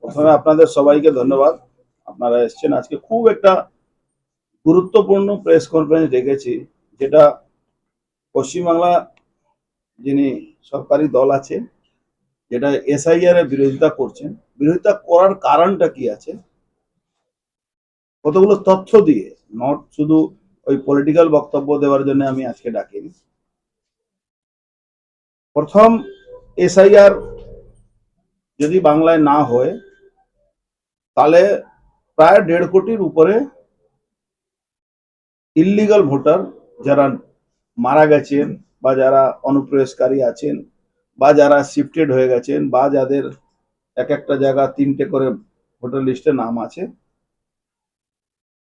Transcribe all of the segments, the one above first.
প্রথমে আপনাদের সবাইকে ধন্যবাদ। আপনারা এসেছেন। আজকে খুব একটা গুরুত্বপূর্ণ প্রেস কনফারেন্স ডেকেছি, যেটা পশ্চিমবাংলা যিনি সরকারি দল আছে যেটা এসআইআর এর বিরোধিতা করছেন, বিরোধিতা করার কারণটা কি আছে? কতগুলো তথ্য দিয়ে নট শুধু ওই পলিটিক্যাল বক্তব্য দেওয়ার জন্য আমি আজকে ডাকিনি। প্রথম এসআইআর যদি বাংলায় না হয়, তাহলে প্রায় দেড় কোটির উপরে ইল্লিগাল ভোটার যারা মারা গেছেন বা যারা অনুপ্রবেশকারী আছেন বা যারা শিফটেড হয়ে গেছেন বা যাদের এক একটা জায়গা তিনটে করে ভোটার লিস্টে নাম আছে,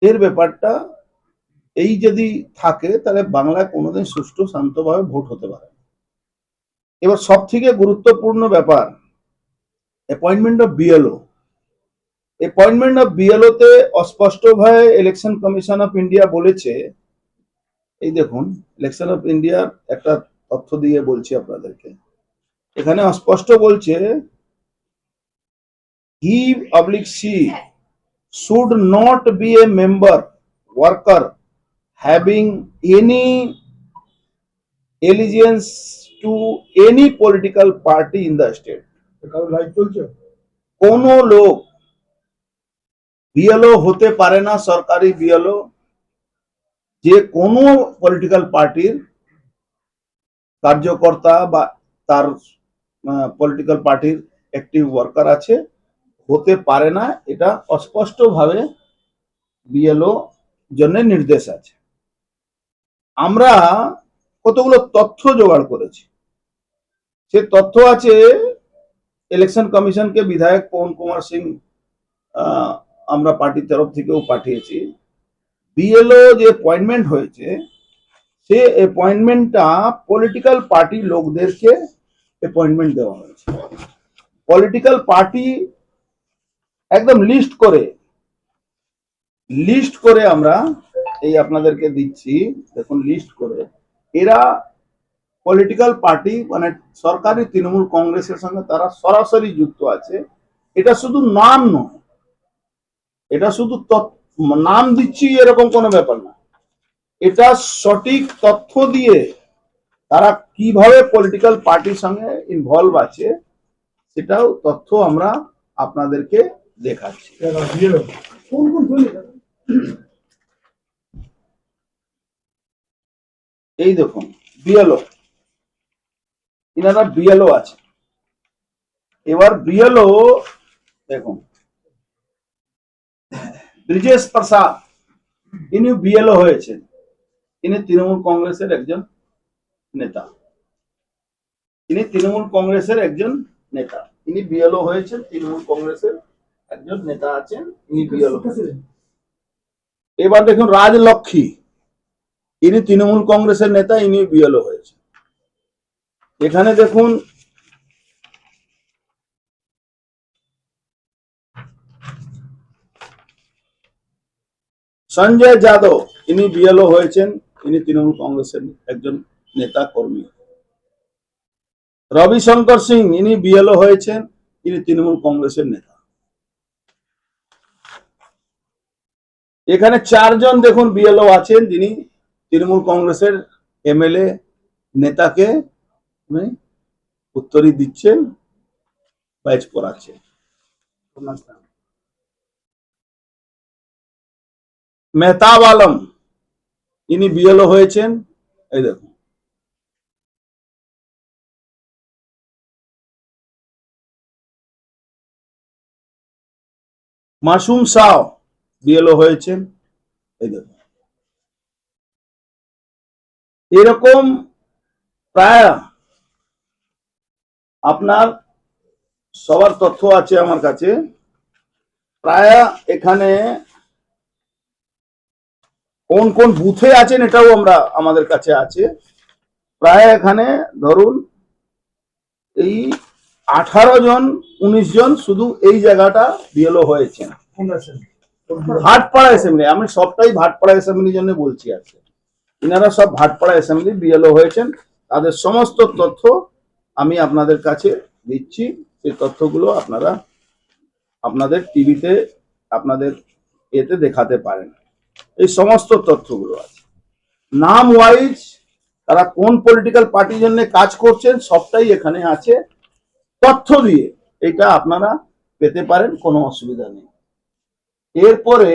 এর ব্যাপারটা এই যদি থাকে, তাহলে বাংলায় কোনোদিন সুষ্ঠু শান্তভাবে ভোট হতে পারে। এবার সব থেকে গুরুত্বপূর্ণ ব্যাপার appointment of BLO appointment of BLO তে অস্পষ্টভাবে ইলেকশন কমিশন অফ ইন্ডিয়া বলেছে, এই দেখুন ইলেকশন অফ ইন্ডিয়ার একটা তথ্য দিয়ে বলছি আপনাদেরকে। এখানে অস্পষ্ট বলছে he public she should not be a member worker having any allegiance to any political party in the state কারও লাইভ চলছে? কোন লোক বিএলও হতে পারে না, সরকারি বিএলও যে পলিটিক্যাল পার্টির কার্যকর্তা বা তার পলিটিক্যাল পার্টির ওয়ার্কার আছে, হতে পারে না, এটা অস্পষ্টভাবে বিএলও জন্য নির্দেশ আছে। আমরা কতগুলো তথ্য জোগাড় করেছি। সে তথ্য আছে ইলেকশন কমিশনকে বিধায়ক পবন কুমার সিং আমরা পার্টির তরফ থেকেও পাঠিয়েছি। বিএলও যে অ্যাপয়েন্টমেন্ট হয়েছে, সে অ্যাপয়েন্টমেন্টটা পলিটিক্যাল পার্টি লোকদেরকে অ্যাপয়েন্টমেন্ট দেওয়া হয়েছে। পলিটিক্যাল পার্টি একদম লিস্ট করে লিস্ট করে আমরা এই আপনাদেরকে দিচ্ছি। দেখুন লিস্ট করে। এরা পলিটিক্যাল পার্টি মানে সরকারি তৃণমূল কংগ্রেসের সঙ্গে তারা সরাসরি যুক্ত আছে এটা শুধু নাম নয় এটা শুধু নাম দিচ্ছি এরকম কোনো ব্যাপার না। এটা সঠিক তথ্য দিয়ে তারা কীভাবে পলিটিক্যাল পার্টির সঙ্গে ইনভলভ আছে সেটাও তথ্য আমরা আপনাদেরকে দেখাচ্ছি। এই দেখুন বিএলও ইনারা বিএলও আছে। এবার বিএলও দেখুন। ব্রিজেশ প্রসাদ, ইনি বিএলও হয়েছেন। ইনি তৃণমূল কংগ্রেসের একজন নেতা। ইনি তৃণমূল কংগ্রেসের একজন নেতা। ইনি বিএলও হয়েছেন, তৃণমূল কংগ্রেসের একজন নেতা আছেন, ইনি বিএলও এবার দেখুন রাজলক্ষ্মী, ইনি তৃণমূল কংগ্রেসের নেতা, ইনি বিএলও হয়েছে এখানে দেখুন, সঞ্জয় যাদব, ইনি বিএলও হয়েছেন, ইনি তৃণমূল কংগ্রেসের একজন নেতা কর্মী। রবিশঙ্কর সিং, ইনি বিএলও হয়েছেন, ইনি তৃণমূল কংগ্রেসের নেতা। এখানে চারজন দেখুন বিএলও আছেন, যিনি তৃণমূল কংগ্রেসের এমএলএ নেতাকে উত্তরই দিচ্ছেন ব্যাচ পড়াচ্ছেন মেহতাব আলম ইনি বিএলও হয়েছেন এই দেখুন। মাসুম সাও বিএলও হয়েছেন এই দেখুন। এরকম প্রায় আপনার সবার তথ্য আছে আমার কাছে। প্রায় এখানে কোন কোন বুথে আছেন এটাও আমরা আমাদের কাছে আছে। প্রায় এখানে ধরুন এই আঠারো জন, উনিশ জন শুধু এই জায়গাটা বিএলও হয়েছে ভাটপাড়া অ্যাসেম্বলি আমি সবটাই ভাটপাড়া অ্যাসেম্বলির জন্য বলছি আজকে। ইনারা সব ভাটপাড়া অ্যাসেম্বলি বিএলও হয়েছেন। তাদের সমস্ত তথ্য আমি আপনাদের কাছে দিচ্ছি সেই তথ্যগুলো আপনারা আপনাদের টিভিতে, আপনাদের এতে দেখাতে পারেন। এই সমস্ত তথ্যগুলো আছে। নাম ওয়াইজ তারা কোন পলিটিক্যাল পার্টির জন্য কাজ করছেন সবটাই এখানে আছে। তথ্য দিয়ে এটা আপনারা পেতে পারেন, কোনো অসুবিধা নেই। এরপরে